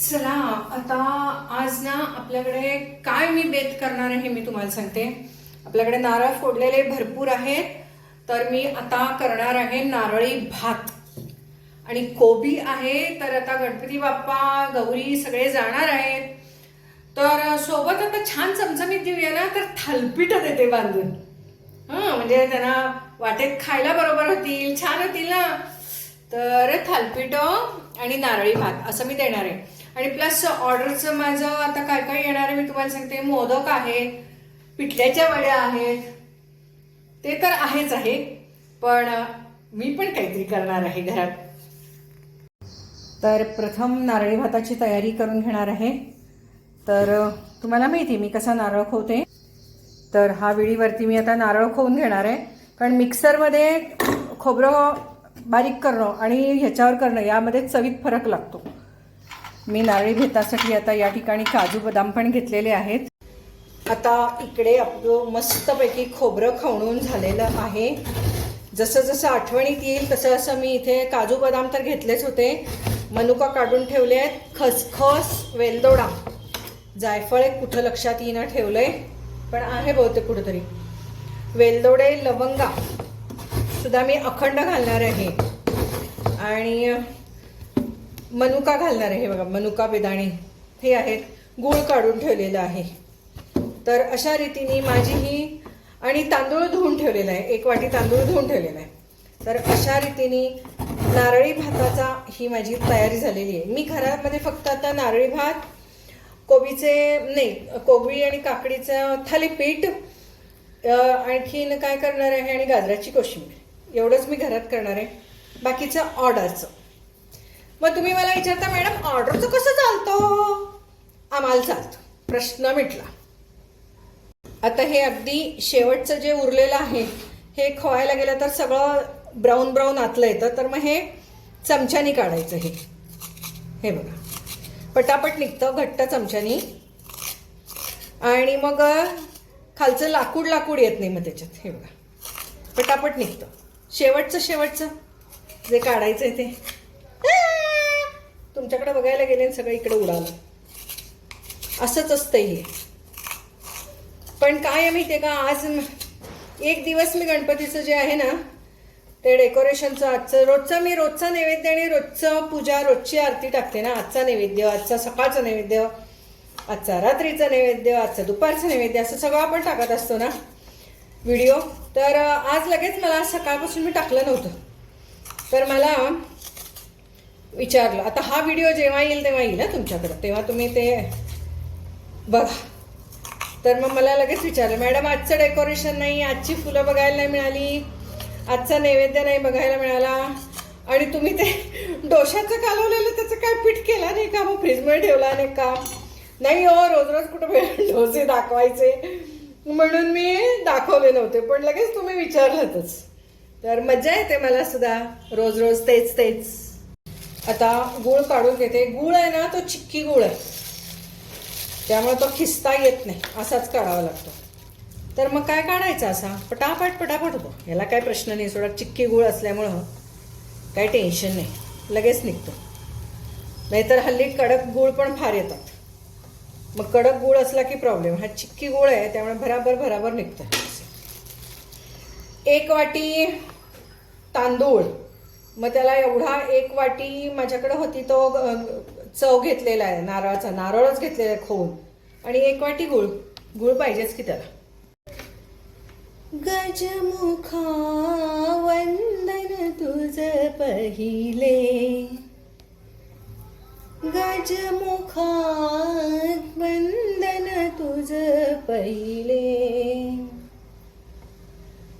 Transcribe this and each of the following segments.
चला आता आज ना आपल्याकडे काय मी बेत करणार आहे मी तुम्हाला सांगते. आपल्याकडे नारळ फोडलेले भरपूर आहेत तर मी आता करणार आहे नारळी भात. आणि कोबी आहे तर आता गणपती बाप्पा गौरी सगळे जाणार आहेत. तर सोबत आता छान चमचमीत देऊया ना तर थालपीठ देते बांधून. हां म्हणजे त्यांना वाटेत खायला बरोबर होतील छान होतील ना. तर थालपीठ आणि नारळी भात असं मी देणार आहे. आणि प्लस ऑर्डरचं माझं आता काय काय येणार आहे मी तुम्हाला सांगते. मोदक आहे पिठल्याच्या वड्या आहेत. ते तर आहेच आहे पण मी पण काहीतरी करणार आहे घरात. तर प्रथम नारळी भाताची तयारी करून घेणार आहे. तर तुम्हाला माहिती आहे मी कसा नारळ खोवते. तर हा विळीवरती मी आता नारळ खोवून घेणार आहे. कारण मिक्सरमध्ये खोबरं बारीक करणं आणि ह्याच्यावर करणं यामध्ये चवीत फरक लागतो. मी नारळी भेतासाठी आता या ठिकाणी काजू बदाम पण घेतलेले आहेत. आता इकडे आपलं मस्तपैकी खोबरं खवणून झालेलं आहे. जसं जसं आठवणीत येईल तसं असं मी इथे काजू बदाम तर घेतलेच होते. मनुका काढून ठेवले आहेत. खसखस वेलदोडा. जायफळ एक कुठं लक्षात येईन ठेवलं आहे पण आहे बहुतेक कुठंतरी. वेलदोडे लवंगा सुद्धा मी अखंड घालणार आहे. आणि मनुका घालणार आहे बघा मनुका बेदाणे. हे आहेत गूळ काढून ठेवलेलं आहे. तर अशा रीतीने माझी ही आणि तांदूळ धुवून ठेवलेला आहे एक वाटी तांदूळ धुवून ठेवलेला आहे. तर अशा रीतीने नारळी भाताचा ही माझी तयारी झालेली आहे. मी घरामध्ये फक्त आता नारळी भात कोबीचे नाही कोबी आणि काकडीचं थालीपीठ आणखीन काय करणार आहे आणि गाजराची कोशिंबीर. एवढंच मी घरात करणार आहे. बाकीचं ऑर्डरचं. मग तुम्ही मला विचारता मॅडम ऑर्डरचं कसं चालतो? आम्हाला चालतं. प्रश्न मिटला. आता हे अगदी शेवटचं जे उरलेलं आहे हे खवायला गेलं तर सगळं ब्राऊन ब्राऊन आतलं येतं. तर मग हे चमच्यानी काढायचं हे. हे बघा. पटापट निघतं घट्ट चमच्यानी. आणि मग खालचं लाकूड लाकूड येत नाही मग त्याच्यात. हे बघा. पटापट निघतं. शेवटचं शेवटचं. जे काढायचं आहे ते. तुमच्याकडे बघायला गेले आणि सगळं इकडे उडालं. असंच असतं हे. पण काय आहे माहिती आहे का? आज एक दिवस मी गणपतीचं जे आहे ना ते डेकोरेशनचं आजचं रोजचं मी रोजचा नैवेद्य आणि रोजचं पूजा रोजची आरती टाकते ना. आजचा नैवेद्य आजचा सकाळचं नैवेद्य आजचा रात्रीचं नैवेद्य आजचं दुपारचं नैवेद्य असं सगळं आपण टाकत असतो ना व्हिडिओ. तर आज लगेच मला सकाळपासून मी टाकलं नव्हतं. तर मला विचारलं. आता हा व्हिडिओ जेव्हा येईल तेव्हा येईल ना तुमच्याकडं. तेव्हा तुम्ही ते बघा. तर मग मला लगेच विचारलं मॅडम आजचं डेकोरेशन नाही आजची फुलं बघायला नाही मिळाली आजचा नैवेद्य नाही बघायला मिळाला. आणि तुम्ही ते डोशाचं कालवलेलं त्याचं काय पीठ केला नाही का मग फ्रीजमध्ये ठेवला नाही का? नाही हो रोज रोज कुठं वेळ डोसे दाखवायचे. म्हणून मी दाखवले नव्हते पण लगेच तुम्ही विचारलंतच. तर मजा येते मला सुद्धा. रोज रोज तेच तेच. आता गुळ काढून घेते. गुळ आहे ना तो चिक्की गुळ आहे. त्यामुळे तो खिस्ता येत नाही. असाच काढावा लागतो. तर मग काय काढायचं असा? पटापट पटापट होतो याला काय प्रश्न नाही. सोडा चिक्की गुळ असल्यामुळं काय टेन्शन नाही. लगेच निघतो. नाहीतर हल्ली कडक गुळ पण फार येतात. मग कडक गुळ असला की प्रॉब्लेम हा चिक्की गुळ आहे त्यामुळे भराभर भराभर निघतं एक वाटी तांदूळ. मग त्याला एवढा एक वाटी माझ्याकडे होती तो चव घेतलेला आहे नारळाचा नारळच घेतलेला आहे खोवून आणि एक वाटी गुळ गुळ पाहिजेच की त्याला. गजमुखा वंदन तुझ पहिले. गजमुखा वंदन तुझ पहिले.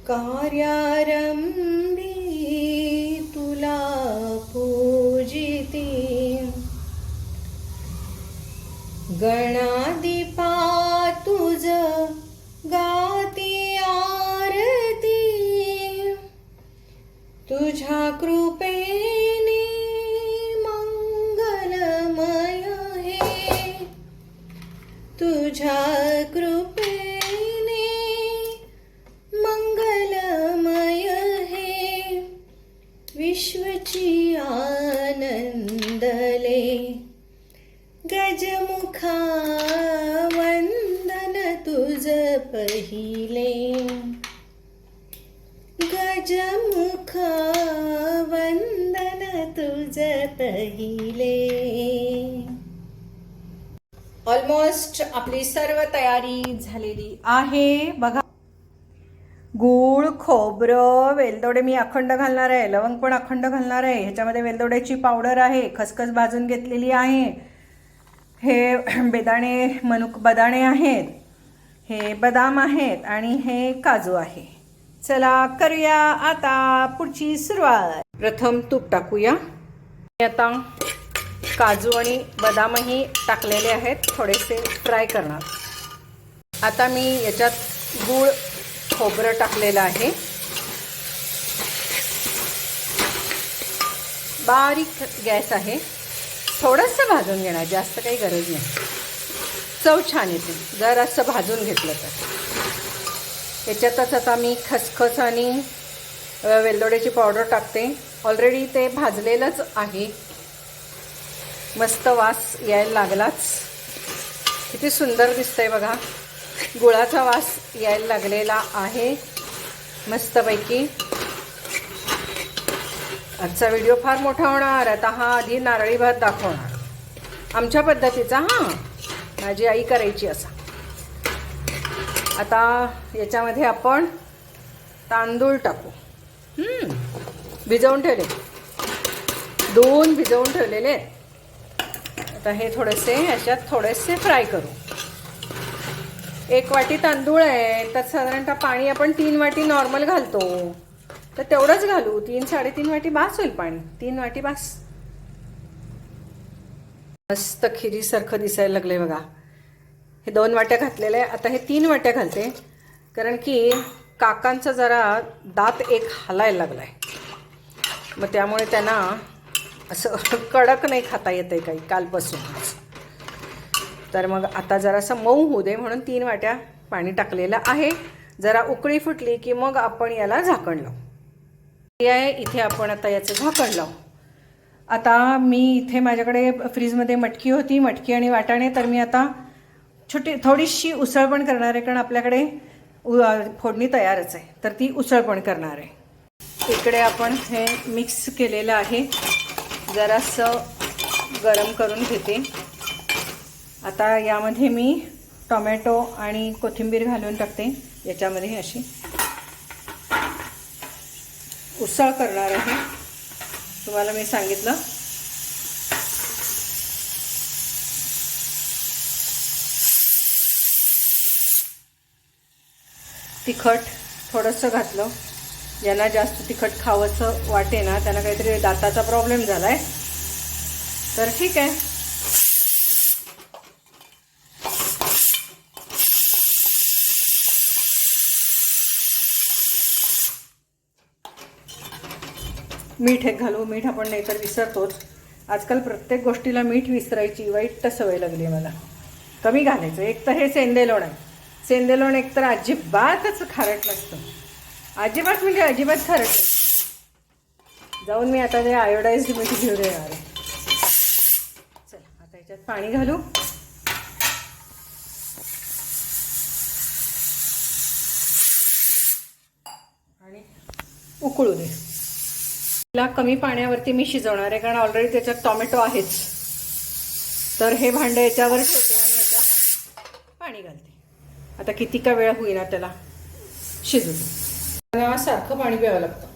कार्यारम ಗಣಾದಿ पहिले गजमुख वंदन तुझ पहिले ऑलमोस्ट आपली सर्व तयारी झालेली आहे. बघा. गूळ खोबरं वेलदोडे मी अखंड घालणार आहे. लवंग पण अखंड घालणार आहे. ह्याच्यामध्ये वेलदोड्याची पावडर आहे. खसखस भाजून घेतलेली आहे. हे बेदाणे मनुक बदाणे आहेत. हे बदाम आहेत आणि हे काजू आहे. चला करूया आता पुढची सुरुवात. प्रथम तूप टाकूया. आता काजू आणि बदामही टाकलेले आहेत. थोडेसे फ्राय करणार. आता मी याच्यात गूळ खोबरं टाकलेलं आहे. बारीक गॅस आहे. थोडंसं भाजून घेणार जास्त काही गरज नाही. चव छान येते. जर असं भाजून घेतलं तर. याच्यातच आता मी खसखस आणि वेलदोड्याची पावडर टाकते. ऑलरेडी ते भाजलेलंच आहे. मस्त वास यायला लागलाच. किती सुंदर दिसतंय बघा. गुळाचा वास यायला लागलेला आहे. मस्तपैकी. आजचा व्हिडिओ फार मोठा होणार. आता हा आधी नारळी भात दाखवणार. आमच्या पद्धतीचा हां. माझी आई करायची असा. आता याच्यामध्ये आपण तांदूळ टाकू. भिजवून ठेवले. दोन भिजवून ठेवलेले आहेत. आता हे थोडेसे ह्याच्यात थोडेसे फ्राय करू. एक वाटी तांदूळ आहे. तर साधारणतः पाणी आपण तीन वाटी नॉर्मल घालतो. तर तेवढंच घालू. तीन साडेतीन वाटी बास होईल पाणी. तीन वाटी बास. मस्त खिरीसारखं दिसायला लागलंय बघा. हे दोन वाट्या घातलेल्या आहे आता हे तीन वाट्या घालते. कारण की काकांचा जरा दात एक हालायला लागलाय. मग त्यामुळे त्यांना असं कडक नाही खाता येत आहे काही कालपासून. तर मग आता जरासं मऊ होऊ दे म्हणून तीन वाट्या पाणी टाकलेलं आहे. जरा उकळी फुटली की मग आपण याला झाकण लावू. हे आहे इथे आपण आता याचं झाकण लावू. आता मी इथे माझ्याकडे फ्रीजमध्ये मटकी होती मटकी आणि वाटाणे तर मी आता छोटी थोडीशी उसळ पण करणार आहे कारण आपल्याकडे उ- फोडणी तयारच आहे तर ती उसळ पण करणार आहे. इकडे आपण हे मिक्स केलेलं आहे. जरासं गरम करून घेते. आता यामध्ये मी टोमॅटो आणि कोथिंबीर घालून टाकते. याच्यामध्ये अशी उसळ करणार आहे. तुम्हाला मी सांगितलं. तिखट थोडंसं घातलं. ज्यांना जास्त तिखट खावंसं वाटे ना त्यांना काहीतरी दाताचा प्रॉब्लेम झाला आहे तर ठीक आहे. मीठ एक घालू मीठ आपण नाहीतर विसरतोच. आजकाल प्रत्येक गोष्टीला मीठ विसरायची वाईट सवय लागली आहे मला. कमी घालायचं. एक तर हे सेंदे लोण आहे. सेंदे लोण एक तर अजिबातच खारट नसतं. अजिबात म्हणजे अजिबात खारट नसतं. जाऊन मी आता ते आयोडाईज्ड मीठ घेऊन येणार आहे. चल आता याच्यात पाणी घालू. आणि उकळू दे. ला कमी पाण्यावरती मी शिजवणार आहे कारण ऑलरेडी त्याच्यात टोमॅटो आहेच तर हे भांडं याच्यावर ठेवते आणि याच्यात पाणी घालते. आता किती का वेळ होईना त्याला शिजू त्याला सारखं पाणी प्यावं लागतं.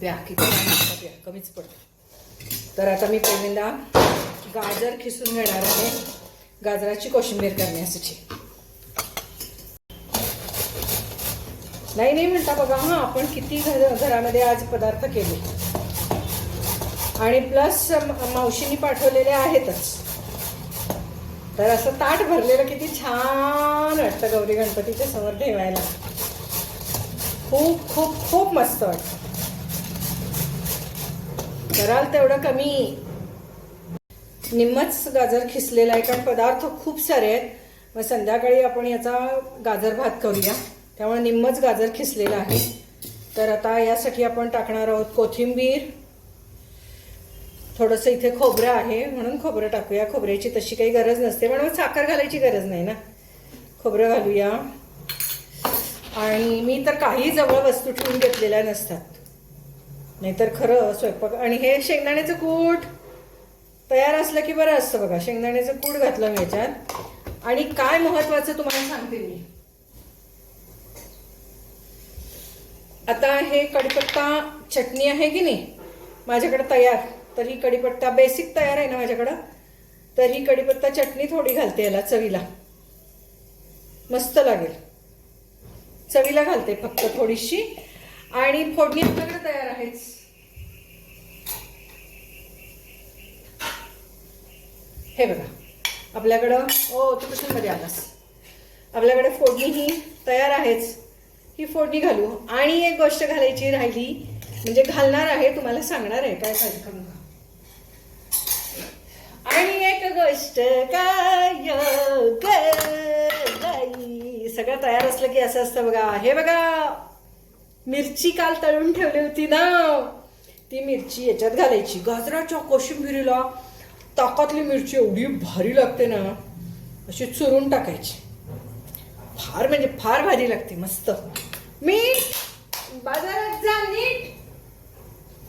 प्या किती पाणी प्या कमीच पडतं. तर आता मी पहिल्यांदा गाजर खिसून घेणार आहे. गाजराची कोशिंबीर करण्यासाठी. नाही नाही म्हणता बघा हां आपण किती घर घरामध्ये आज पदार्थ केले. आणि प्लस मावशीनी पाठवलेले आहेतच. तर असं ताट भरलेलं किती छान वाटतं गौरी गणपतीच्या समोर ठेवायला. खूप खूप खूप मस्त वाटतं. कराल तेवढं कमी. निम्मच गाजर खिसलेला आहे कारण पदार्थ खूप सारे आहेत. मग संध्याकाळी आपण याचा गाजर भात करूया. त्यामुळे निम्मच गाजर खिसलेलं आहे. तर आता यासाठी आपण टाकणार आहोत कोथिंबीर. थोडंसं इथे खोबरं आहे म्हणून खोबरं टाकूया. खोबऱ्याची तशी काही गरज नसते म्हणून साखर घालायची गरज नाही ना. खोबरं घालूया. आणि मी तर काही जवळ वस्तू ठेवून घेतलेल्या नसतात. नाहीतर खरं स्वयंपाक आणि हे शेंगदाण्याचं कूट तयार असलं की बरं असतं बघा. शेंगदाण्याचं कूट घातलं मी याच्यात. आणि काय महत्त्वाचं तुम्हाला सांगते मी? आता हे कडीपत्ता चटणी आहे की नाही? माझ्याकडं तयार. तर ही कडीपत्ता बेसिक तयार आहे ना माझ्याकडं? तर ही कडीपत्ता चटणी थोडी घालते याला चवीला. मस्त लागेल. चवीला घालते फक्त थोडीशी. आणि फोडणी आपल्याकडे तयार आहेच. हे बघा. आपल्याकडं ओ तू कशामध्ये आलास? आपल्याकडे फोडणी ही तयार आहेच. ही फोडणी घालू. आणि एक गोष्ट घालायची राहिली म्हणजे घालणार आहे तुम्हाला सांगणार आहे काय काळजी आणि एक गोष्ट काय बाई सगळं तयार असलं की असं असतं बघा. हे बघा मिरची काल तळून ठेवली होती ना? ती मिरची याच्यात घालायची. गाजराच्या कोशिंबिरीला ताकातली मिरची एवढी भारी लागते ना अशी चुरून टाकायची. फार म्हणजे फार भारी लागते मस्त. मीठ बाजारात जा नीट.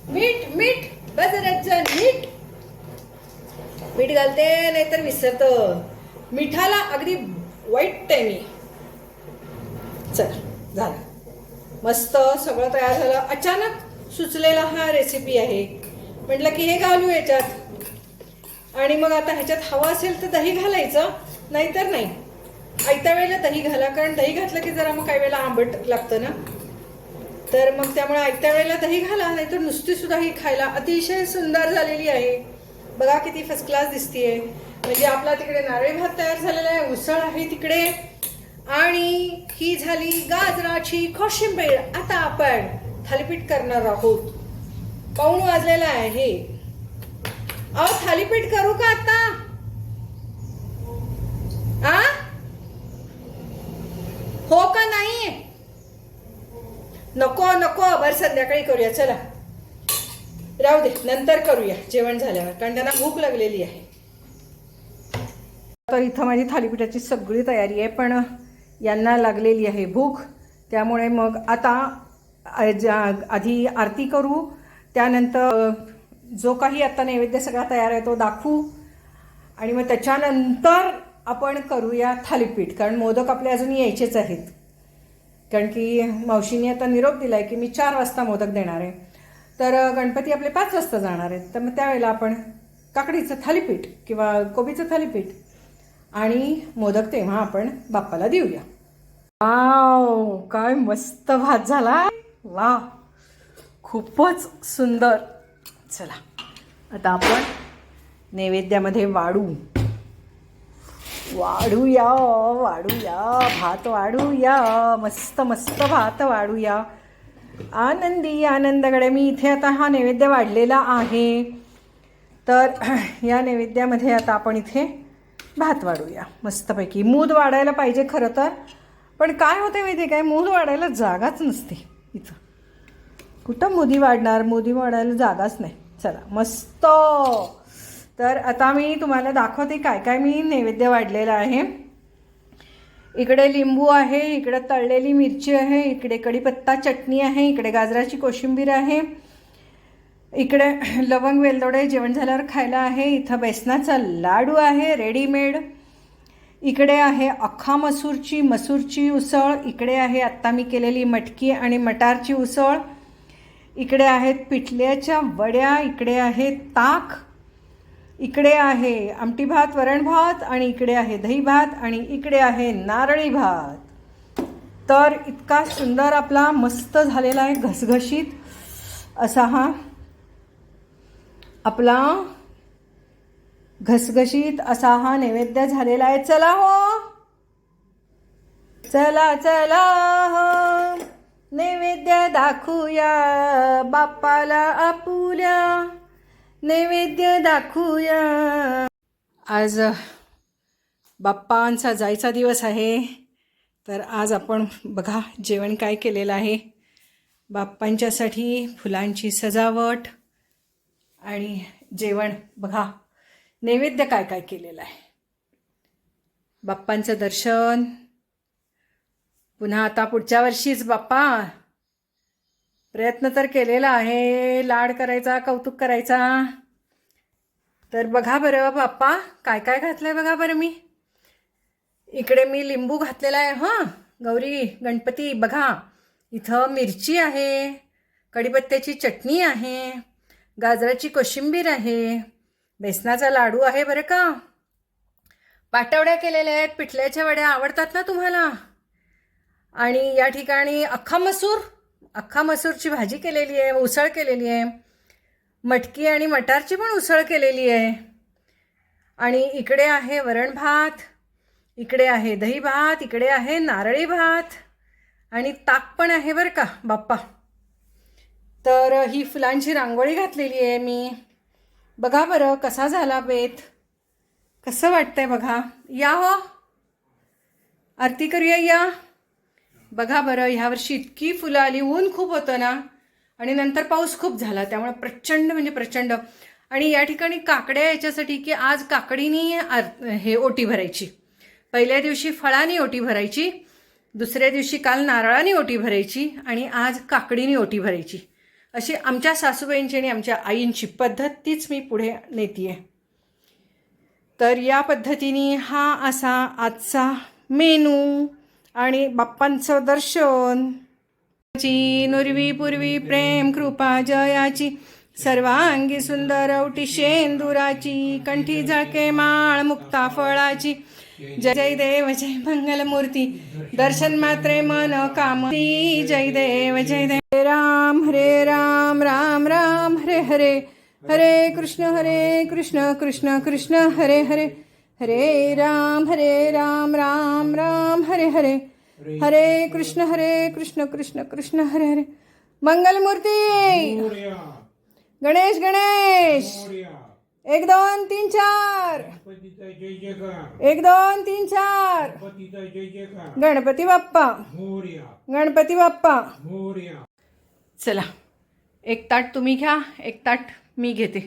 मीठ मीठ. बाजारात जा नीट. मीठ घालते नाहीतर विसरत. मिठाला अगदी वाईट आहे. मी चल झालं. मस्त सगळं तयार झालं. अचानक सुचलेला हा रेसिपी आहे. म्हटलं की हे घालू याच्यात. आणि मग आता ह्याच्यात हवं असेल तर दही घालायचं नाहीतर नाही. आयत्या वेळेला दही घाला कारण दही घातलं की जरा मग काही वेळेला आंबट लागतं ना. तर मग त्यामुळे आयत्या वेळेला दही घाला नाहीतर नुसती सुद्धा ही खायला अतिशय सुंदर झालेली आहे. बघा किती फर्स्ट क्लास दिसतीये. म्हणजे आपला तिकडे नारळी भात तयार झालेला आहे उसळ आहे तिकडे. आणि ही झाली गाजराची कोशिंबीर. आता आपण थालीपीठ करणार आहोत. पाऊण वाजलेला आहे. अहो थालीपीठ करू का आता? आ? हो का नाही? नको नको. बरं संध्याकाळी करूया. चला. राहू दे. नंतर करूया. जेवण झाल्यावर. कारण त्यांना भूक लागलेली आहे. तर इथं माझी थालीपीठाची सगळी तयारी आहे पण यांना लागलेली आहे भूक. त्यामुळे मग आता आधी आरती करू. त्यानंतर जो काही आता नैवेद्य सगळा तयार आहे तो दाखवू. आणि मग त्याच्यानंतर आपण करूया थालीपीठ कारण मोदक आपले अजून यायचेच आहेत. कारण की मावशीने आता निरोप दिलाय की मी चार वाजता मोदक देणार आहे. तर गणपती आपले पाच वाजता जाणार आहेत. तर मग त्यावेळेला आपण काकडीचं थालीपीठ किंवा कोबीचं थालीपीठ आणि मोदक तेव्हा आपण बाप्पाला देऊया. वाव! काय मस्त भात झाला. वा खूपच सुंदर. चला आता आपण नैवेद्यामध्ये वाढू. वाढूया वाढूया भात वाढूया मस्त मस्त भात वाढूया. आनंदी आनंदाकडे मी इथे आता हा नैवेद्य वाढलेला आहे. तर या नैवेद्यामध्ये आता आपण इथे भात वाढूया. मस्तपैकी. मूद वाढायला पाहिजे खरं तर. पण काय होते माहिती काय? मूद वाढायला जागाच नसते इथं. कुठं मुदी वाढणार? मुदी वाढायला जागाच नाही. चला मस्त! तर आता मी तुम्हाला दाखवते काय काय मी नैवेद्य वाढलेलं आहे. इकडे लिंबू आहे इकडे तळलेली मिरची आहे इकडे कढीपत्ता चटणी आहे इकडे गाजराची कोशिंबीर आहे. इकडे लवंग वेलदोडे जेवण झाल्यावर खायला आहे. इथं बेसनाचा लाडू आहे रेडीमेड. इकडे आहे अख्खा मसूरची मसूरची उसळ. इकडे आहे आत्ता मी केलेली मटकी आणि मटारची उसळ. इकडे आहेत पिठल्याच्या वड्या इकडे आहे ताक. इकडे आहे आमटी भात वरण भात आणि इकडे आहे दही भात आणि इकडे आहे नारळी भात. तर इतका सुंदर आपला मस्त झालेला आहे घसघशीत असा हा आपला घसघशीत असा हा नैवेद्य झालेला आहे. चला हो. चला चला हो. नैवेद्य दाखवूया बाप्पाला आपुल्या. नैवेद्य दाखवूया. आज बाप्पांचा जायचा दिवस आहे. तर आज आपण बघा जेवण काय केलेलं आहे. बाप्पांच्यासाठी फुलांची सजावट आणि जेवण. बघा नैवेद्य काय काय केलेलं आहे. बाप्पांचं दर्शन. पुन्हा आता पुढच्या वर्षीच बाप्पा. प्रयत्न तर केलेला आहे. लाड करायचा कौतुक करायचा. तर बघा बरं बाप्पा काय काय घातलंय बघा बरं मी. इकडे मी लिंबू घातलेला आहे हां. गौरी गणपती बघा. इथं मिरची आहे कढीपत्त्याची चटणी आहे गाजराची कोशिंबीर आहे बेसनाचा लाडू आहे बरं का. पाटवड्या केलेल्या आहेत पिठल्याच्या वड्या आवडतात ना तुम्हाला? आणि या ठिकाणी अख्खा मसूर अख्खा मसूरची भाजी केलेली आहे उसळ केलेली आहे. मटकी आणि मटारची पण उसळ केलेली आहे. आणि इकडे आहे वरण भात इकडे आहे दही भात इकडे आहे नारळी भात आणि ताक पण आहे बरं का बाप्पा. तर ही फुलांची रांगोळी घातलेली आहे मी. बघा बरं कसा झाला बेत. कसं वाटतंय बघा. या हो. आरती करूया या. बघा बरं ह्यावर्षी इतकी फुलं आली ऊन खूप होतं ना? आणि नंतर पाऊस खूप झाला त्यामुळे प्रचंड म्हणजे प्रचंड. आणि या ठिकाणी काकड्या याच्यासाठी की आज काकडीनी आर हे ओटी भरायची. पहिल्या दिवशी फळांनी ओटी भरायची दुसऱ्या दिवशी काल नारळाने ओटी भरायची आणि आज काकडीने ओटी भरायची. अशी आमच्या सासूबाईंची आणि आमच्या आईंची पद्धत तीच मी पुढे नेतीये. तर या पद्धतीने हा असा आजचा मेनू. आणि बाप्पांचं दर्शन. ची नुरवी पूर्वी प्रेम कृपा जयाची सर्वांगी सुंदर औटी शेंदुराची कंठी झळके माळ मुक्ता फळाची. जय जय देव जय मंगलमूर्ती. दर्शन मात्रे मन काम. जय देव जय देव. राम हरे राम राम राम हरे हरे. हरे कृष्ण हरे कृष्ण कृष्ण कृष्ण हरे हरे. हरे राम हरे राम राम राम हरे हरे। हरे कृष्ण हरे कृष्ण कृष्ण कृष्ण हरे हरे। मंगलमूर्ती! गणेश गणेश! एक दोन तीन चार! एक दोन तीन चार! गणपती बाप्पा! गणपती बाप्पा! चला एक ताट तुम्ही घ्या एक ताट मी घेते.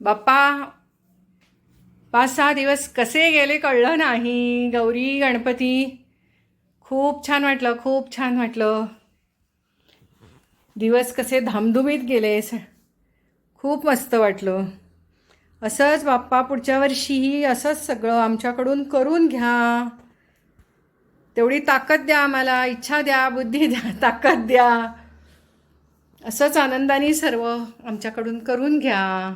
बाप्पा पाच सहा दिवस कसे गेले कळलं नाही. गौरी गणपती. खूप छान वाटलं खूप छान वाटलं. दिवस कसे धामधुमीत गेले. स- खूप मस्त वाटलं. असंच बाप्पा पुढच्या वर्षीही असंच सगळं आमच्याकडून करून घ्या. तेवढी ताकद द्या आम्हाला इच्छा द्या बुद्धी द्या ताकद द्या. असंच आनंदाने सर्व आमच्याकडून करून घ्या.